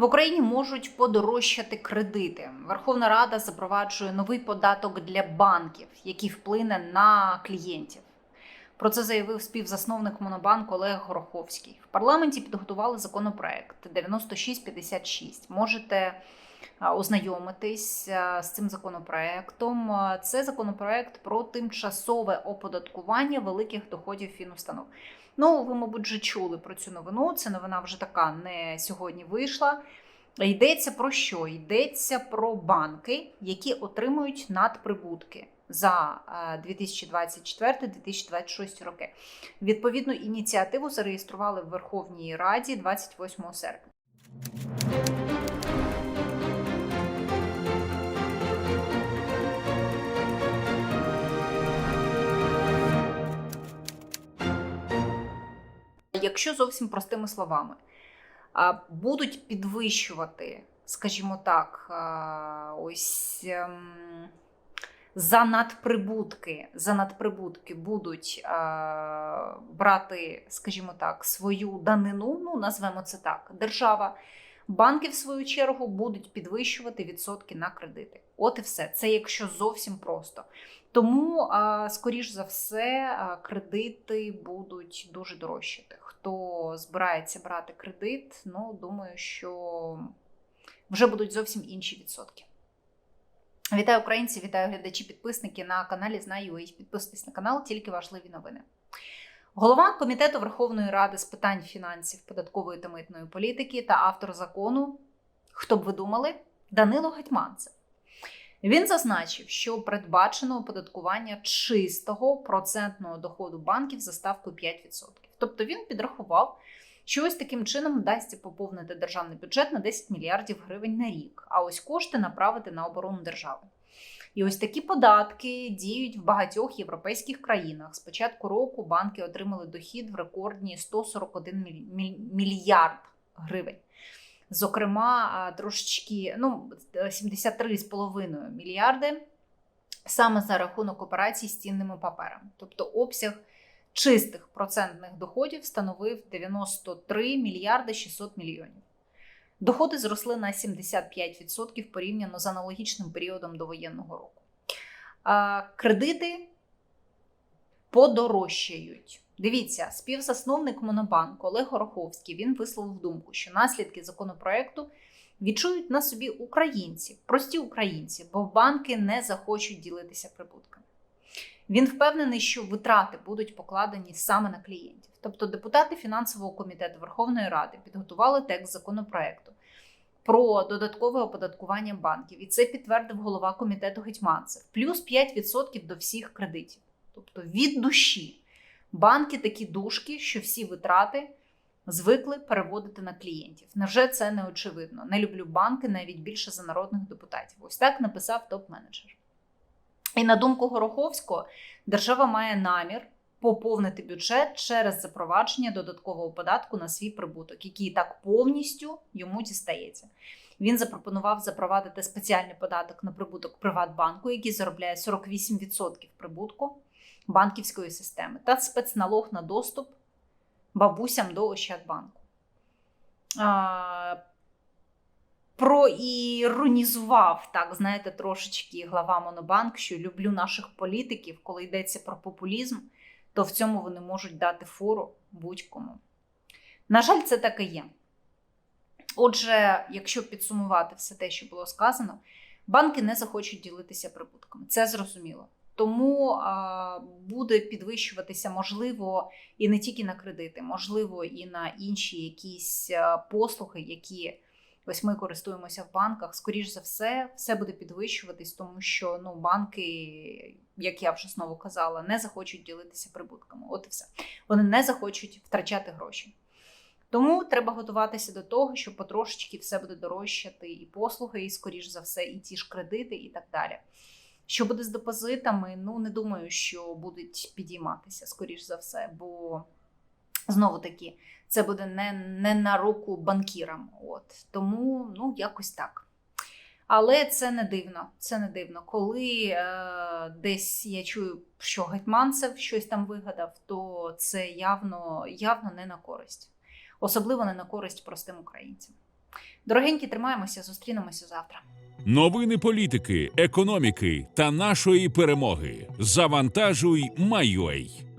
В Україні можуть подорожчати кредити. Верховна Рада запроваджує новий податок для банків, який вплине на клієнтів. Про це заявив співзасновник Монобанку Олег Гороховський. В парламенті підготували законопроект 9656. Можете ознайомитись з цим законопроектом. Це законопроект про тимчасове оподаткування великих доходів фінустанов. Ну, ви, мабуть, вже чули про цю новину. Це новина вже така не сьогодні вийшла. Йдеться про що? Йдеться про банки, які отримують надприбутки за е, 2024-2026 роки. Відповідну ініціативу зареєстрували в Верховній Раді 28 серпня. Якщо зовсім простими словами, будуть підвищувати, скажімо так, ось ем, за надприбутки, за надприбутки будуть брати, скажімо так, свою данину, ну назвемо це так, держава. Банки, в свою чергу, будуть підвищувати відсотки на кредити. От і все. Це якщо зовсім просто. Тому, скоріш за все, кредити будуть дуже дорожчати. Хто збирається брати кредит, ну думаю, що вже будуть зовсім інші відсотки. Вітаю українці, вітаю глядачі, підписники на каналі Знаю.ua. Підписуйтесь на канал, тільки важливі новини. Голова комітету Верховної Ради з питань фінансів, податкової та митної політики та автор закону, хто б ви думали, Данило Гетьманцев. Він зазначив, що передбачено оподаткування чистого процентного доходу банків за ставкою 5%. Тобто він підрахував, що ось таким чином вдасться поповнити державний бюджет на 10 мільярдів гривень на рік, а ось кошти направити на оборону держави. І ось такі податки діють в багатьох європейських країнах. З початку року банки отримали дохід в рекордні 141 міль- міль- мільярд гривень. Зокрема, трошечки ну 73,5 мільярди саме за рахунок операцій з цінними паперами. Тобто обсяг чистих процентних доходів становив 93 мільярди 600 мільйонів. Доходи зросли на 75% порівняно з аналогічним періодом довоєнного року. А, кредити подорожчають. Дивіться, співзасновник Монобанку Олег Гороховський він висловив думку, що наслідки законопроекту відчують на собі українці, прості українці, бо банки не захочуть ділитися прибутками. Він впевнений, що витрати будуть покладені саме на клієнтів. Тобто депутати фінансового комітету Верховної Ради підготували текст законопроекту про додаткове оподаткування банків, і це підтвердив голова комітету Гетьманцев. Плюс 5% до всіх кредитів. Тобто від душі банки такі душки, що всі витрати звикли переводити на клієнтів. Невже це не очевидно? Не люблю банки навіть більше за народних депутатів. Ось так написав топ-менеджер. І на думку Гороховського, держава має намір поповнити бюджет через запровадження додаткового податку на свій прибуток, який так повністю йому дістається. Він запропонував запровадити спеціальний податок на прибуток Приватбанку, який заробляє 48% прибутку банківської системи, та спецналог на доступ бабусям до Ощадбанку. Проіронізував, так, знаєте, трошечки глава Монобанк, що люблю наших політиків, коли йдеться про популізм, то в цьому вони можуть дати фору будь-кому. На жаль, це так і є. Отже, якщо підсумувати все те, що було сказано, банки не захочуть ділитися прибутками. Це зрозуміло. Тому а, буде підвищуватися, можливо, і не тільки на кредити, можливо, і на інші якісь послуги, які ось ми користуємося в банках. Скоріш за все, все буде підвищуватись, тому що ну, банки, як я вже знову казала, не захочуть ділитися прибутками. От і все. Вони не захочуть втрачати гроші. Тому треба готуватися до того, що потрошечки все буде дорожчати, і послуги, і скоріш за все, і ті ж кредити, і так далі. Що буде з депозитами? Ну не думаю, що будуть підійматися, скоріш за все, бо знову таки це буде не, не на руку банкірам. От тому ну якось так. Але це не дивно. Це не дивно. Коли е, десь я чую, що Гетьманцев щось там вигадав, то це явно, явно не на користь, особливо не на користь простим українцям. Дорогенькі, тримаємося, зустрінемося завтра. Новини політики, економіки та нашої перемоги. Завантажуй, Майой.